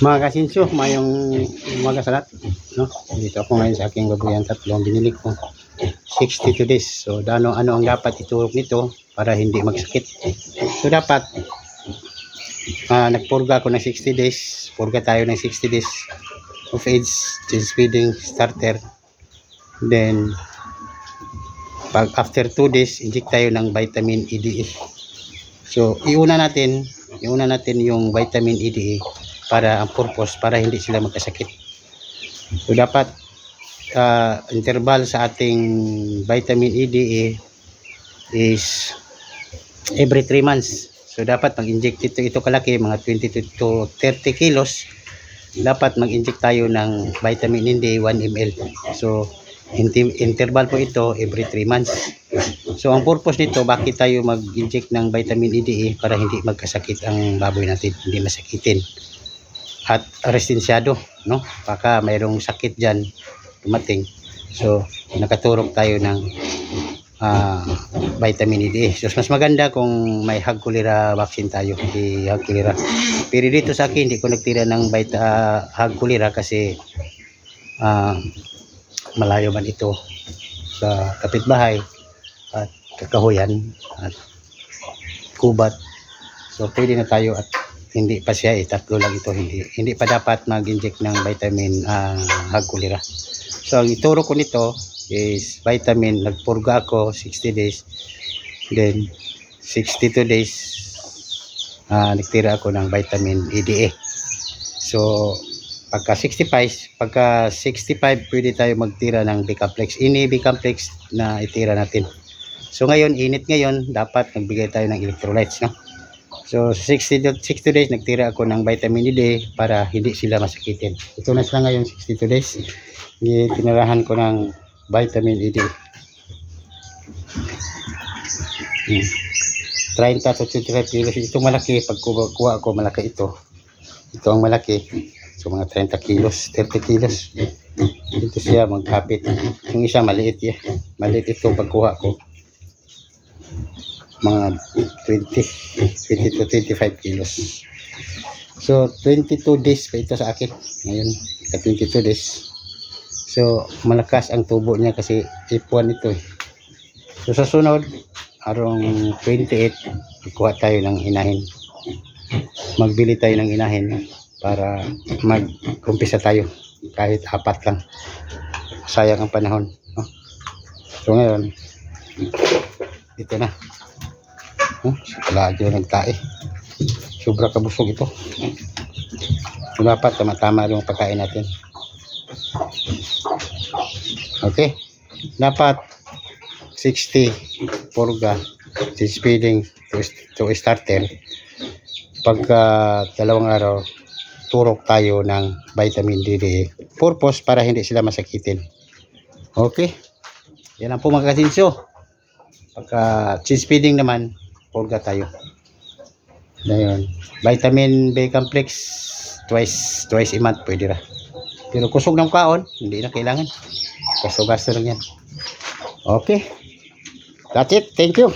Mga kasinso, mayong umaga sa lahat. No? Dito ako ngayon sa aking babuyan tatlong binili ko. 62 days. So, ano, ano ang dapat iturok nito para hindi magsakit. So, dapat ah nagpurga ako ng 60 days. Purga tayo ng 60 days of age, change feeding starter. Then, pag after 2 days, inject tayo ng vitamin EDE. So, iuna natin, iuna natin yung vitamin EDE para ang purpose para hindi sila magkasakit. So dapat ah, interval sa ating vitamin EDA is every 3 months. So dapat mag-inject ito ito kalaki mga 20 to 30 kilos. Dapat mag-inject tayo ng vitamin EDA 1 ml. So interval po ito every 3 months. So ang purpose nito bakit tayo mag-inject ng vitamin EDA para hindi magkasakit ang baboy natin, hindi masakitin at restensyado, no? Baka mayroong sakit diyan dumating. So, nakaturok tayo ng ah, vitamin E. So, mas maganda kung may hag cholera vaccine tayo, di hag cholera. Pero dito sa akin, hindi ko nagtira ng vita, hag cholera kasi ah, malayo man ito sa kapitbahay at kakahuyan at kubat. So, pwede na tayo at hindi pa siya eh, tatlo lang ito. Hindi hindi pa dapat mag-inject ng vitamin uh, hagkulira so ang ituro ko nito is vitamin nagpurga ako 60 days. Then 62 days ah nagtira ako ng vitamin EDA so pagka 65 pagka 65 pwede tayo magtira ng B-complex. Ini B-complex na itira natin. So ngayon init ngayon dapat nagbigay tayo ng electrolytes no So, 60, do- 60 days, nagtira ako ng vitamin D para hindi sila masakitin. Ito na sila ngayon, 62 days. Ni- Tinirahan ko ng vitamin D. Hmm. 30 to 25 kilos. Ito malaki. Pag kuha, ako, malaki ito. Ito ang malaki. So, mga 30 kilos, 30 kilos. Dito siya magkapit. Yung isa maliit ya. Maliit ito pagkuha ko mga 20, 20 to 25 kilos. So, 22 days pa ito sa akin. Ngayon, ka 22 days. So, malakas ang tubo niya kasi ipuan ito eh. So, sa sunod, arong 28, kuha tayo ng inahin. Magbili tayo ng inahin para mag-umpisa tayo. Kahit apat lang. Sayang ang panahon. No? So, ngayon, ito na. Oh, wala dyan nagtae. Sobra kabusog ito. So, dapat tama-tama yung pagkain natin. Okay. Dapat 60 purga cheese feeding to, to starter. Pagka dalawang araw, turok tayo ng vitamin D. Purpose para hindi sila masakitin. Okay. Yan ang po mga kasinso. Pagka cheese feeding naman, purga tayo. Ngayon, vitamin B complex twice twice a month pwede ra. Pero kusog ng kaon, hindi na kailangan. Gasto-gasto lang yan. Okay. That's it. Thank you.